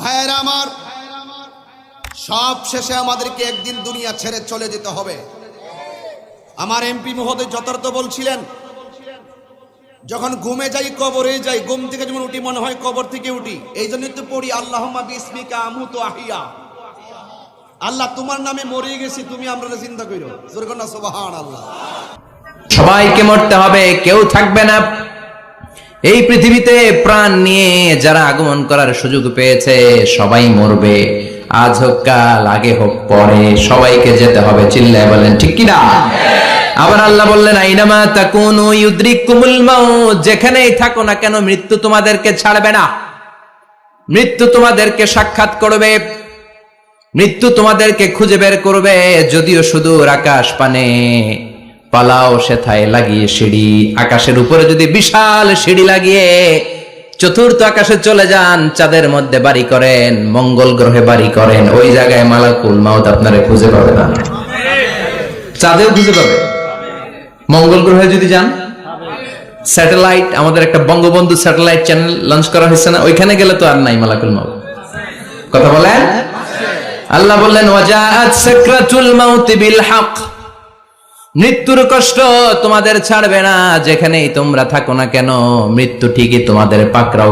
ভাইয়েরা আমার, সব শেষে আমাদেরকে একদিন দুনিয়া ছেড়ে চলে যেতে হবে। আমার এমপি মহোদয় যথার্থ বলছিলেন, যখন ঘুমে যাই, কবরে যাই, ঘুম থেকে যখন উঠি, মনে হয় কবর থেকে উঠি, এই জন্যই তো পড়ি আল্লাহ বিসমিকা আমু তো আহিয়া। আল্লাহ, তোমার নামে মরে গেছি, তুমি আমরা চিন্তা করো সুরকন্যা সুবাহান সবাইকে মরতে হবে, কেউ থাকবে না। এই পৃথিবীতে প্রাণ নিয়ে যারা আগমন করার সুযোগ পেয়েছে, সবাই মরবে। আজ হোক কাল, আগে হোক পরে, সবাইকে যেতে হবে, চিল্লায় বলেন, ঠিক কিনা? আবার আল্লাহ বললেন, আইনামা তাকুনু ইউদ্রিকুমুল যেখানেই থাকো না কেন, মৃত্যু তোমাদেরকে ছাড়বে না। মৃত্যু তোমাদেরকে সাক্ষাৎ করবে। মৃত্যু তোমাদেরকে খুঁজে বের করবে, যদিও সুদূর আকাশ পানে। পালাও সেথায় লাগিয়ে সিঁড়ি। আকাশের উপরে যদি বিশাল সিঁড়ি লাগিয়ে চতুর্থ আকাশে চলে যান, চাঁদের মধ্যে বাড়ি করেন, মঙ্গল গ্রহে বাড়ি করেন, ওই জায়গায় মালাকুল মাউত আপনারে খুঁজে পাবে না। চাঁদেও খুঁজে পাবে। মঙ্গল গ্রহে যদি যান, স্যাটেলাইট, আমাদের একটা বঙ্গবন্ধু স্যাটেলাইট চ্যানেল লঞ্চ করা হয়েছে না, ওইখানে গেলে তো আর নাই মালাকুল মাউত। কথা বলেন? আল্লাহ বললেন ওয়াজাআত সাকরাতুল মাউত বিল হক। মৃত্যুর কষ্ট তোমাদের ছাড়বে না যেখানেই তোমরা থাকো না কেন মৃত্যু ঠিকই তোমাদের পাকড়াও।